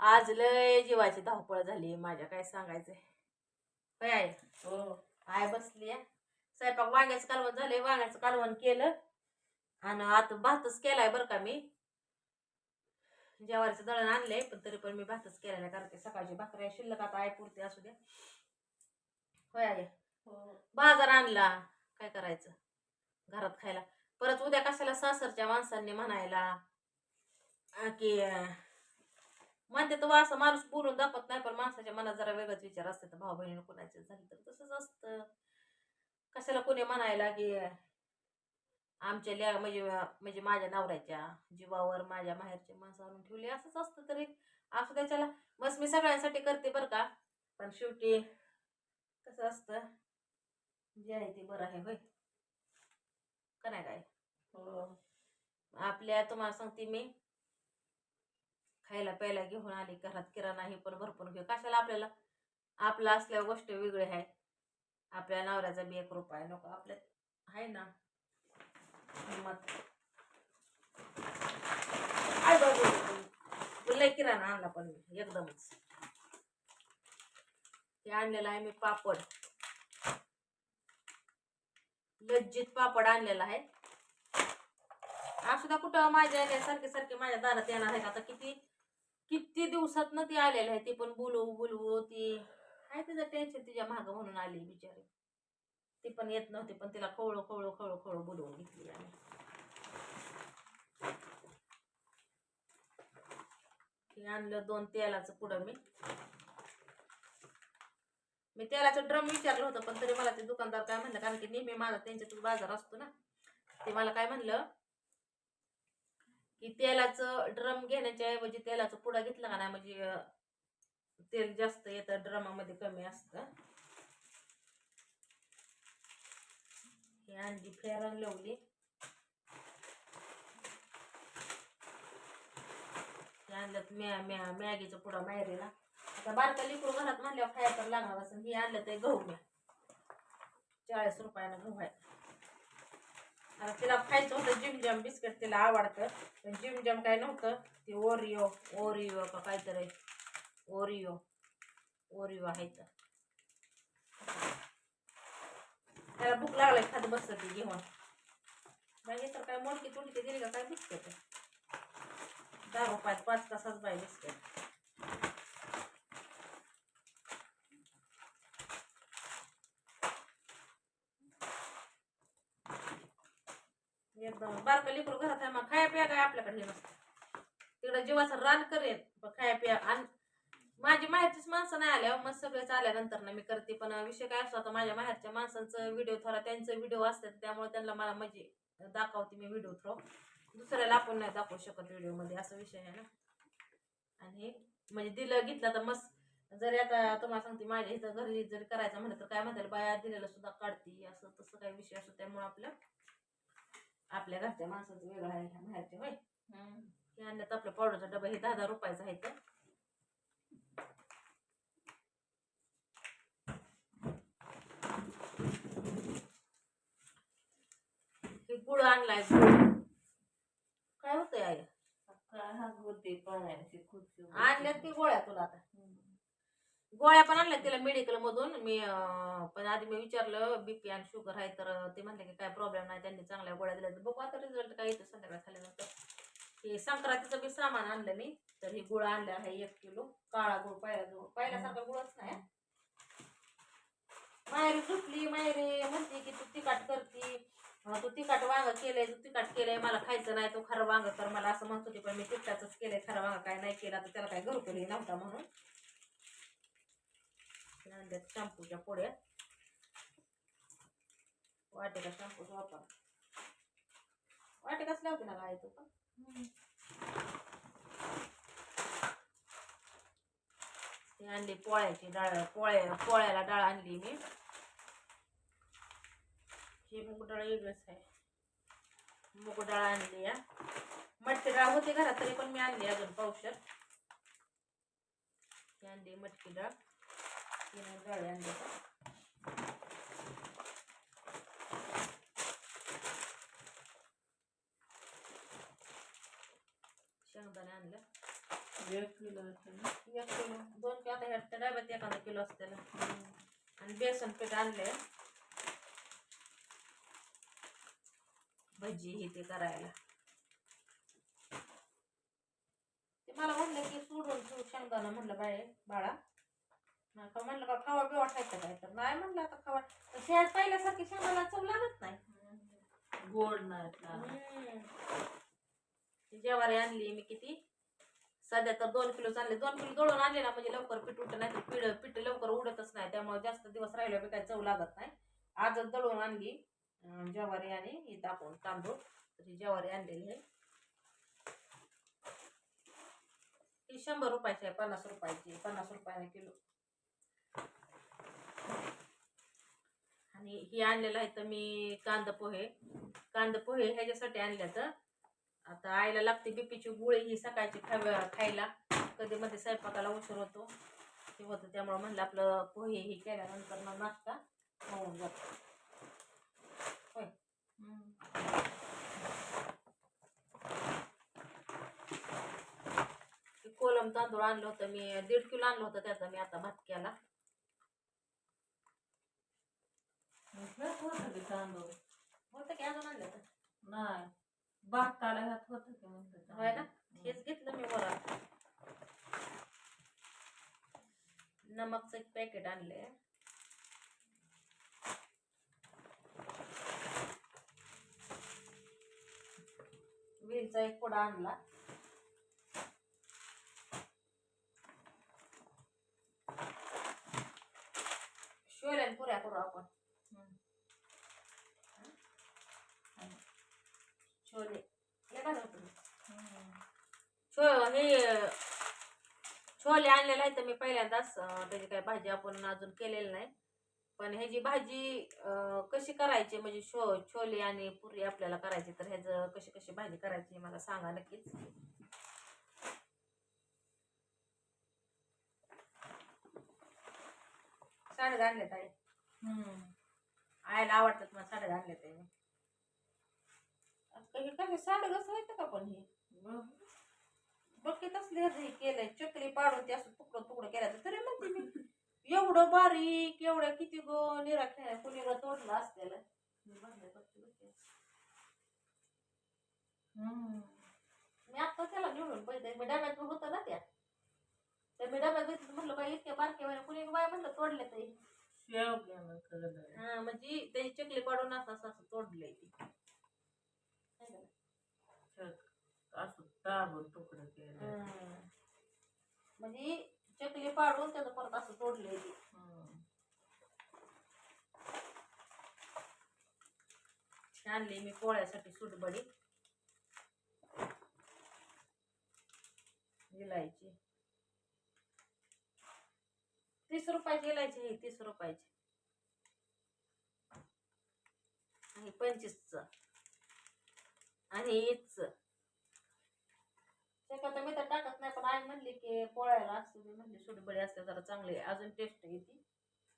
आज लय जीवाची धावपळ झाली माझ्या काय सांगायचंय. काय आहे हो. आय बसली आहे. स्वयंपाक वांग्याचं कालवण झालंय वांग्याचं कालवण केलं. आणि आता भातच केलाय बरं का मी. ज्वारीचं दळण आणलंय पण तरी पण मी भातच केलेला आहे कारण ते सकाळची भाकऱ्या शिल्लक आता आई पुरते असू द्या. होय आहे हो. बाजार आणला. काय करायचं? घरात खायला. परत उद्या कशाला सासरच्या माणसांनी म्हणायला की म्हणते तर असं माणूस बोलून दाखवत नाही पण माणसाच्या मनात जरा वेगळंच विचार असते. तर भाऊ बहिणीनं कुणाचे झाले तर तसंच असतं. कशाला कोणी म्हणायला की आमच्या ल्या म्हणजे म्हणजे माझ्या नवऱ्याच्या जीवावर माझ्या माहेरच्या माणसं आणून ठेवली असंच असतं तरी. असं त्याच्याला बस मी सगळ्यांसाठी करते बरं का. पण शेवटी कसं असतं जे आहे ते बरं आहे होय. का नाही काय हो. आपल्या तुम्हाला सांगते मी. खायला प्यायला घेऊन आली घरात किराणा हे पण भरपूर घेऊ. कशाला आपल्याला? आपला असल्या गोष्ट वेगळी आहे आपल्या नवऱ्याचा बी एक रुपया नको आपल्या आहे ना. हिंमत आय लय किराणा आणला पण मी एकदमच. ते आणलेलं आहे मी पापड. लज्जित पापड आणलेला आहे. असुद्धा कुठं माझ्या सारखे सारखे माझ्या दारात येणार आहेत आता किती किती दिवसात ना ती आलेली आहे ती पण बोलवू बोलवू ती आहे तिचं टेन्शन तिच्या मागं म्हणून आली बिचारी. ती पण येत नव्हती पण तिला खवळू खवळू खवळू खवळू बोलवून घेतली आम्ही हे आणलं दोन तेलाचं पुढं मी. मी तेलाचं ड्रम विचारलं होतं पण तरी मला ते दुकानदार काय म्हणलं कारण की नेहमी माझा त्यांच्यातच बाजार असतो ना. ते मला काय म्हणलं की तेलाचं ड्रम घेण्याच्या ऐवजी तेलाचं पुडा घेतला का नाही? म्हणजे तेल जास्त येतं ड्रमामध्ये कमी असतं. हे अंडी फेरण लावली. हे आणलं म्या मॅगीचा मॅगीचं पुडा मायरीला आता बारका लिकरू घरात म्हणल्यावर खायला तर लागणार असं हे आणलं ते गहू म्या चाळीस रुपयानं गहू आहे. तिला खायचं होतं जिमजम बिस्किट तिला आवडतं. पण जिमजम काय नव्हतं ते ओरिओ ओरिओ का काहीतरी. ओरिओ ओरिओ आहे तर. त्याला भूक लागलाय खात बसत ती घेऊन. बाई तर काय मोडकी तुडकी दिली का काय बिस्किट? दहा रुपयात पाच तासाच बाई बिस्किट. एकदम बारका लिकरू घरात आहे मग खाया पिया काय आपल्याकडे नसतं तिकडं जीवाचं रान करेन पण खाया पिया. आणि माझी माहेरचीच माणसं नाही आल्या मग सगळेच आल्यानंतर ना मी करते. पण विषय काय असतो आता माझ्या माहेरच्या माणसांचं व्हिडिओ थोडा त्यांचं व्हिडिओ असतात त्यामुळे त्यांना मला म्हणजे दाखवते मी व्हिडिओ थ्रो दुसऱ्याला आपण नाही दाखवू शकत व्हिडिओमध्ये असा विषय आहे ना. आणि म्हणजे दिलं घेतलं तर मस्त. जरी आता तुम्हाला सांगते माझ्या इथं घरी जरी करायचं म्हणलं तर काय म्हणतात बाया दिलेलं सुद्धा काढते असं तसं काही विषय असतो त्यामुळे आपलं. आपल्या घरच्या माणसाचं वेगळं आहे ह्या बाहेरचे होय. हे आणलं तर आपलं पावडरचा डबा हे दहा दहा रुपयाचा आहे तर हे गुळ आणलाय काय होतंय आई? हा आणल्यात की गोळ्या तुला आता? गोळ्या पण आणल्या तिला मेडिकल मधून. मी अं, पण आधी मी विचारलं बीपी आणि शुगर आहे तर ते म्हणले की काय प्रॉब्लेम नाही त्यांनी चांगल्या गोळ्या दिल्या तर बघू आता रिझल्ट काय येतं संध्याकाळ झाल्यानंतर. हे संक्रांतीचं बी सामान आणलं मी. तर हे गुळ आणलं आहे एक किलो. काळा गुळ पहिला गुळ पहिल्यासारखा गुळच नाही. मायरी सुटली मायरी म्हणते की तू तिखट करती. अं, तू तिखट वांग केलंय तू तिखट केलंय मला खायचं नाही तू खरं वांग कर. मला असं म्हणत होती पण मी तिखटाचंच केलंय खरं वांग काय नाही केलं तर त्याला काय घरकुल नव्हता म्हणून. आणल्यात शॅम्पूच्या पोड्या वाटेका शॅम्पूचा वापर वाटेकाच लावते ना काय तू पण? ते आणली पोळ्याची डाळ पोळ्या पोळ्याला डाळ आणली मी. ही मूग डाळ वेगळंच आहे. मूग डाळ आणली या मटकी डाळ होती घरात तरी पण मी आणली अजून पावशर. आणली मटकी डाळ. तीन डाळी आणली शेंगदाणे आणलं. एक किलो ना. एक किलो. दोन किलो. आता ह्या डब्यात एखादा किलो असते त्याला आणि बेसन पीठ आणले भजी हे ते करायला. ते मला म्हणलं की सोडून शेंगदाणा म्हणलं बाय बाळा. का म्हणलं का खावा बी वाटायचं काय? तर नाही म्हणलं आता खावा. तर त्या पहिल्यासारखी शेंगदाणा चव लागत नाही. गोड नाही जेवारी आणली मी किती? सध्या तर दोन किलो चालले. दोन किलो दळून आणले ना म्हणजे लवकर पीठ उठत नाही पीठ पीठ लवकर उडतच नाही. त्यामुळे जास्त दिवस राहिलं बी काही चव लागत नाही. आजच दळून आणली ज्वारी आणि हे टाकून तांदूळ. तर ही ज्वारी आणलेली आहे. ही शंभर रुपयाची आहे पन्नास रुपयाची पन्नास रुपयाने किलो. ही आणलेलं आहे तर मी कांदा पोहे कांदा पोहे ह्याच्यासाठी आणल्या तर आता आईला लागते बीपीची गोळी ही सकाळची खाव्या खायला. कधी मध्ये स्वयंपाकाला उशीर होतो. ते होतं त्यामुळं म्हणलं आपलं पोहे ही केल्यानंतर मग नाश्ता होऊन जातो होय. ते कोलम तांदूळ आणलं होतं मी दीड किलो आणलं होतं त्याचा मी आता भात केला. ह्यात होतं की तांदूळ होतं की अजून आणलं तर. नाही. बागताला ह्यात होतं की म्हणतं होय ना. हेच घेतलं मी वरा नमकचं एक पॅकेट आणले वेलचा एक पुडा आणला शोल्यान पुऱ्या करू आपण हम्म. छोले हे बघा तुम्ही हम्म. छो हे छोले आणलेले आहेत तर मी पहिल्यांदाच त्याची काही भाजी आपण अजून केलेली नाही. पण ह्याची भाजी कशी करायची म्हणजे शो छोले आणि पुरी आपल्याला करायची तर ह्याचं कशी कशी भाजी करायची मला सांगा नक्कीच. साडे आणलेत आहे हम्म. आयला आवडतात मला साडे आणलेत आहे मी काही कसे साडे कसं येतं का पण हे. बघ. बघ तसले हे केलंय चकली पाडून ते असं तुकडं तुकडं केलं तरी म्हणते मी एवढं बारीक एवढ्या किती गो निरा खेळ कुणी ग तोडलं असलेलं मी बघते बघते. आता त्याला निवडून पाहिजे मी डब्यात होतं ना त्या तर मी डब्यात घेतलं म्हणलं बाई इतके बारके म्हणे कुणी बाय म्हणलं तोडले ते शेव घेणं कळलं. हा म्हणजे त्याची चकली पाडून असं असं तोडलंय ती असं दाबून तुकडं केलं. म्हणजे चकली पाडून त्याचं परत असं तोडलंय ती हम्म. आणली मी पोळ्यासाठी सुटबडी. इलायची. तीस रुपयाची इलायची ही तीस रुपयाची. आणि पंचवीसच. आणि ईदच शक्यतो मी तर टाकत नाही पण आई म्हणली की पोळ्याला असू दे म्हणली सुटबडी असते जरा चांगली अजून टेस्ट येते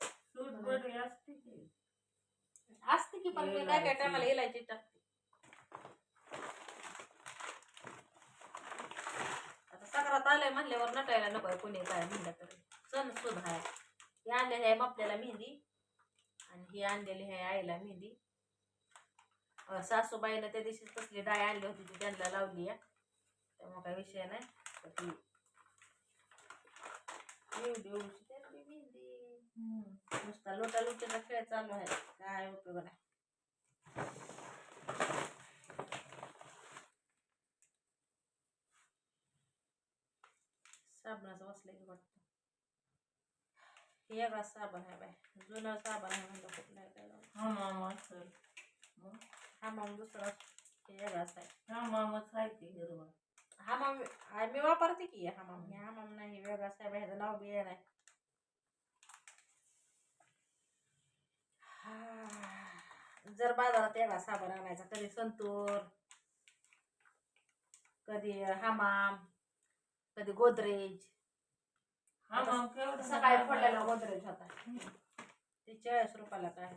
सूट बरी असते की. असते की पण मी काय काय टायमाला इलायची टाकते. आता सक्रात आलंय म्हणल्यावर नटायला नको कोणी काय म्हणलं तरी. सण सुद्धा आहे. हे आणलेली आहे आपल्याला मेहंदी आणि ही आणलेली आहे आईला मेहंदी. अं, सासूबाईनं त्या दिवशी कसली डाळ आणली होती ती त्यांना लावली आहे. त्यामुळे काही विषय नाही. तर ती एवढी एवढीशी मेहंदी. हम्म. नुसता लोटा लोटीचा खेळ चालू आहे. काय उपयोग नाही. साबणाचं बसलं की वाटतं? वेगळा साबण आहे बाय जुनं साबण आहे म्हणलं कुठलं आहे काय जाऊन. हा मामा असेल हा मग दुसरा वेगळाच आहे. हा मामाच आहे की हिरवा. हा मग मी वापरते की हा मग हा नाही वेगळाच आहे बाय ह्याचं नाव बी नाही हा. जर बाजारात वेगळा साबण आणायचा कधी संतूर कधी हमाम कधी गोदरेज. हा मामा सकाळी पडलेला गोदरेज होता. ते चाळीस रुपयाला काय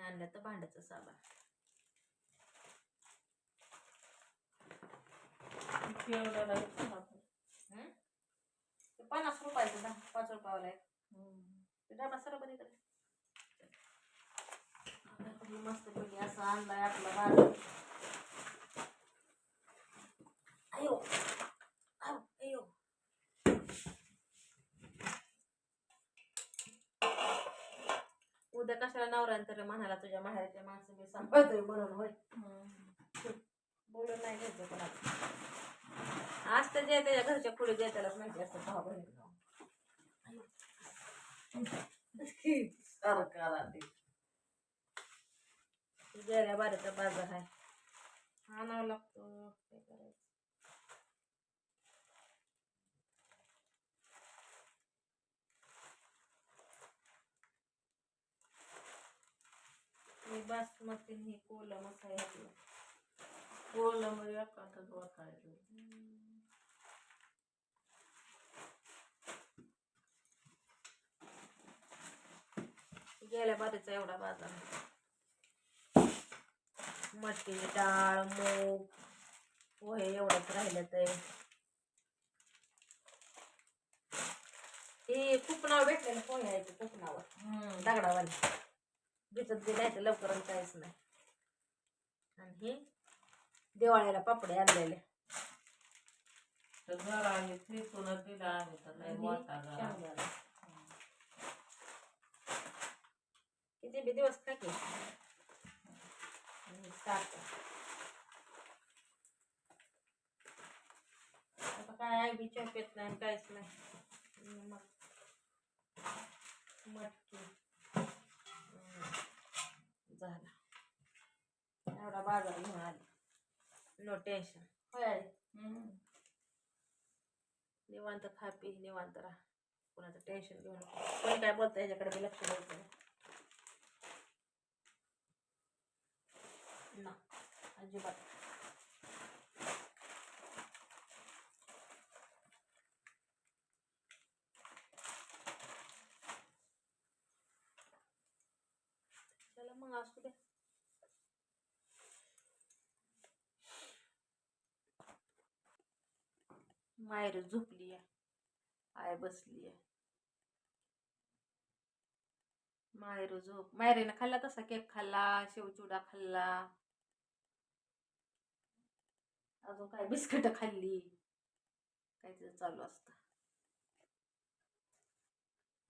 आणलं तर भांड्याचं साबण. ना. हं? पन्नास रुपयाचं दहा पाच रुपयावाला आहे डबा सर बरी इकडे. मस्त पैकी असं आणलाय आपला बाजार अयो आव, अयो उद्या कशाला नवऱ्यानंतर म्हणाला तुझ्या माहेरच्या माणसं मी सांभाळतोय म्हणून होय. बोलून नाही घ्यायचं कोणाला. आज तर जे त्याच्या घरच्या पुढे जे त्यालाच माहिती असतं भाऊ बहिणी गेल्या बारीचा बाजार आहे. आणावं लागतो. काय करायचं? हे बासमती हे कोलम असं आहे आपलं बोललं मग गेल्या बारीचा एवढा बाजार. मटकी डाळ मूग पोहे एवढंच राहिलं ते. ते कुपनावर भेटलेलं पोहे आहे ते कुपनावर हम्म. भिजत नाही तर लवकर काहीच नाही. आणि हे दिवाळीला पापडे आणलेले. तर आहे दिला मोठा. किती बी दिवस आणि साखर आता काय आहे बी चॉप येत नाही आणि काहीच नाही. मग मटकी. झाला. एवढा बाजार घेऊन आले. नो टेन्शन होय. निवांत खा पी निवांत राहा. कोणाचं टेन्शन घेऊ नको. कोणी काय बोलतं याच्याकडे बी लक्ष द्यायचं. ना. अजिबात चला मग असू दे मायर झोपली आहे. आय बसली आहे. मायरू झोप मायरीनं खाल्ला तसा केक खाल्ला शेवचुडा खाल्ला. अजून काय? बिस्किट खाल्ली. काहीतरी चालू असतं.